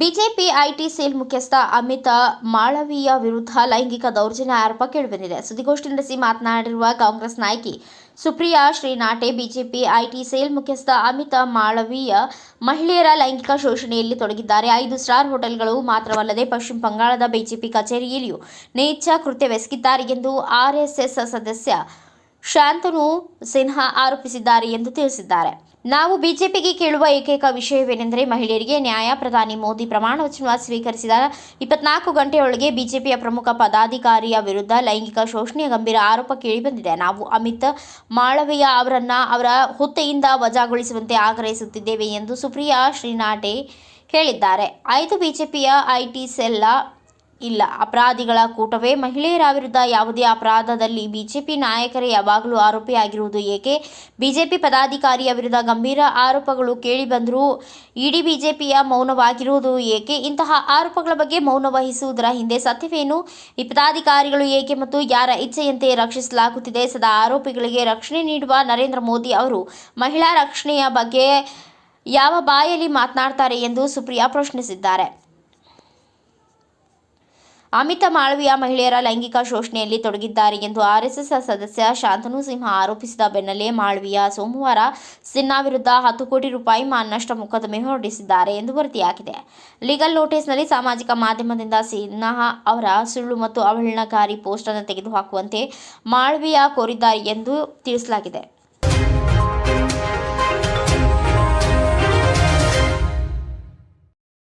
IT cell ಮುಖ್ಯಸ್ಥ ಅಮಿತ್ ಮಾಳವೀಯ ವಿರುದ್ಧ ಲೈಂಗಿಕ ದೌರ್ಜನ್ಯ ಆರೋಪ ಕೇಳಿಬಂದಿದೆ. ಸುದ್ದಿಗೋಷ್ಠಿ ನಡೆಸಿ ಮಾತನಾಡಿರುವ ಕಾಂಗ್ರೆಸ್ ನಾಯಕಿ Supriya Shrinate BJP IT cell ಮುಖ್ಯಸ್ಥ ಅಮಿತ್ ಮಾಳವೀಯ ಮಹಿಳೆಯರ ಲೈಂಗಿಕ ಶೋಷಣೆಯಲ್ಲಿ ತೊಡಗಿದ್ದಾರೆ. ಐದು ಸ್ಟಾರ್ ಹೋಟೆಲ್ಗಳು ಮಾತ್ರವಲ್ಲದೆ ಪಶ್ಚಿಮ ಬಂಗಾಳದ ಬಿಜೆಪಿ ಕಚೇರಿಯಲ್ಲಿಯೂ ನೀಚ ಕೃತ್ಯವೆಸಗಿದ್ದಾರೆ ಎಂದು ಆರ್ಎಸ್ಎಸ್ ಸದಸ್ಯ ಶಾಂತನು ಸಿನ್ಹಾ ಆರೋಪಿಸಿದ್ದಾರೆ ಎಂದು ತಿಳಿಸಿದ್ದಾರೆ. ನಾವು ಬಿಜೆಪಿಗೆ ಕೇಳುವ ಏಕೈಕ ವಿಷಯವೇನೆಂದರೆ ಮಹಿಳೆಯರಿಗೆ ನ್ಯಾಯ, ಪ್ರಧಾನಿ ಮೋದಿ ಪ್ರಮಾಣ ವಚನ ಸ್ವೀಕರಿಸಿದ ಇಪ್ಪತ್ನಾಲ್ಕು ಗಂಟೆಯೊಳಗೆ ಬಿಜೆಪಿಯ ಪ್ರಮುಖ ಪದಾಧಿಕಾರಿಯ ವಿರುದ್ಧ ಲೈಂಗಿಕ ಶೋಷಣೆಯ ಗಂಭೀರ ಆರೋಪ ಕೇಳಿಬಂದಿದೆ. ನಾವು ಅಮಿತ್ ಮಾಳವೀಯ ಅವರನ್ನು ಅವರ ಹುದ್ದೆಯಿಂದ ವಜಾಗೊಳಿಸುವಂತೆ ಆಗ್ರಹಿಸುತ್ತಿದ್ದೇವೆ ಎಂದು ಸುಪ್ರಿಯಾ ಶ್ರೀನಾಟೆ ಹೇಳಿದ್ದಾರೆ. ಐದು ಬಿಜೆಪಿಯ ಐಟಿ ಸೆಲ್ಲ ಇಲ್ಲ. ಅಪರಾಧಿಗಳ ಕೂಟವೇ ಮಹಿಳೆಯರ ವಿರುದ್ಧ ಯಾವುದೇ ಅಪರಾಧದಲ್ಲಿ ಬಿಜೆಪಿ ನಾಯಕರೇ ಯಾವಾಗಲೂ ಆರೋಪಿಯಾಗಿರುವುದು ಏಕೆ? ಬಿಜೆಪಿ ಪದಾಧಿಕಾರಿಯ ವಿರುದ್ಧ ಗಂಭೀರ ಆರೋಪಗಳು ಕೇಳಿಬಂದರೂ ಇಡೀ ಬಿಜೆಪಿಯ ಮೌನವಾಗಿರುವುದು ಏಕೆ? ಇಂತಹ ಆರೋಪಗಳ ಬಗ್ಗೆ ಮೌನ ವಹಿಸುವುದರ ಹಿಂದೆ ಸತ್ಯವೇನು? ಈ ಪದಾಧಿಕಾರಿಗಳು ಏಕೆ ಮತ್ತು ಯಾರ ಇಚ್ಛೆಯಂತೆ ರಕ್ಷಿಸಲಾಗುತ್ತಿದೆ? ಸದಾ ಆರೋಪಿಗಳಿಗೆ ರಕ್ಷಣೆ ನೀಡುವ ನರೇಂದ್ರ ಮೋದಿ ಅವರು ಮಹಿಳಾ ರಕ್ಷಣೆಯ ಬಗ್ಗೆ ಯಾವ ಬಾಯಲ್ಲಿ ಮಾತನಾಡ್ತಾರೆ ಎಂದು ಸುಪ್ರಿಯಾ ಪ್ರಶ್ನಿಸಿದ್ದಾರೆ. ಅಮಿತ ಮಾಳ್ವಿಯಾ ಮಹಿಳೆಯರ ಲೈಂಗಿಕ ಶೋಷಣೆಯಲ್ಲಿ ತೊಡಗಿದ್ದಾರೆ ಎಂದು ಆರ್ಎಸ್ಎಸ್ ಸದಸ್ಯ ಶಾಂತನು ಸಿಂಹ ಆರೋಪಿಸಿದ ಬೆನ್ನಲ್ಲೇ ಮಾಳ್ವಿಯಾ ಸೋಮವಾರ ಸಿನ್ಹಾ ವಿರುದ್ಧ ಹತ್ತು ಕೋಟಿ ರೂಪಾಯಿ ಮಾನನಷ್ಟ ಮೊಕದ್ದಮೆ ಹೊರಡಿಸಿದ್ದಾರೆ ಎಂದು ವರದಿಯಾಗಿದೆ. ಲೀಗಲ್ ನೋಟಿಸ್ನಲ್ಲಿ ಸಾಮಾಜಿಕ ಮಾಧ್ಯಮದಿಂದ ಸಿನ್ಹಾ ಅವರ ಸುಳ್ಳು ಮತ್ತು ಅವಹೇಳನಕಾರಿ ಪೋಸ್ಟ್ ಅನ್ನು ತೆಗೆದುಹಾಕುವಂತೆ ಮಾಳ್ವಿಯಾ ಕೋರಿದ್ದಾರೆ ಎಂದು ತಿಳಿಸಲಾಗಿದೆ.